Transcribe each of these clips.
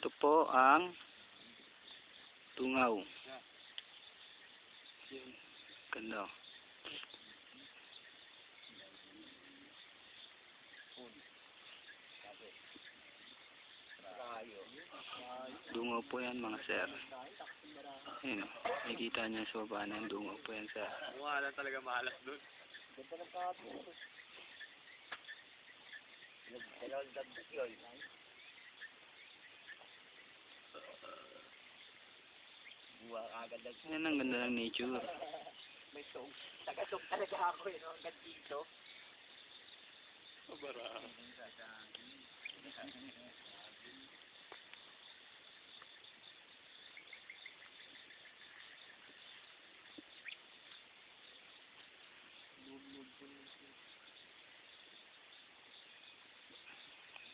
Ito po ang tungaw. Yun. Ganda. Dungaw po yan mga sir. Ayun, nakikita niyo sa baba na yung dungaw po yan sir. Wala talaga mahalas doon. Yan ang ganda ng nature. Tagatog talaga ako eh, no? Hanggang dito. Bara.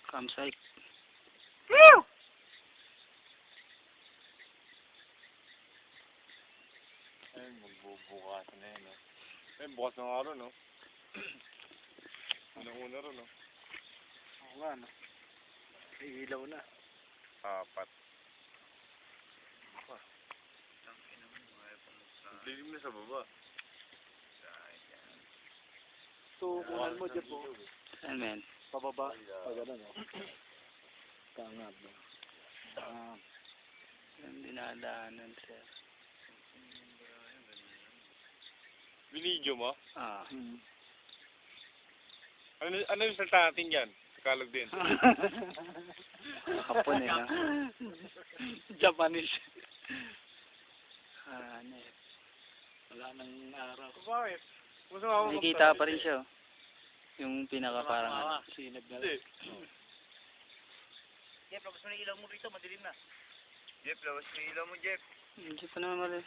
Campsite. Ayun, magbubukas na yun, no? Ayun, bukas ng araw, no? Unang-una rin, no? Oo nga, no? May ilaw na. Apat. Lilim na sa baba. So, kunan mo dyan po. Saan men? Pababa. Pag ano, no? Tangad, no? Ah, yung dinadaanan sir. Binidyo mo? Ah. Hmm. Ano, ano yung salta natin yan? Tagalog din. Hapon eh, no? Japanese. Ah, ano eh. Wala nang araw. Bakit? Gusto mo ako Nakikita pa rin siya, oh. Yung pinaka parang ano. Sinag na Hindi. Jeff, labas mo na ilaw mo rito, madilim na. Jeff, lawas mo ilaw mo, Jeff. Hindi pa naman mali.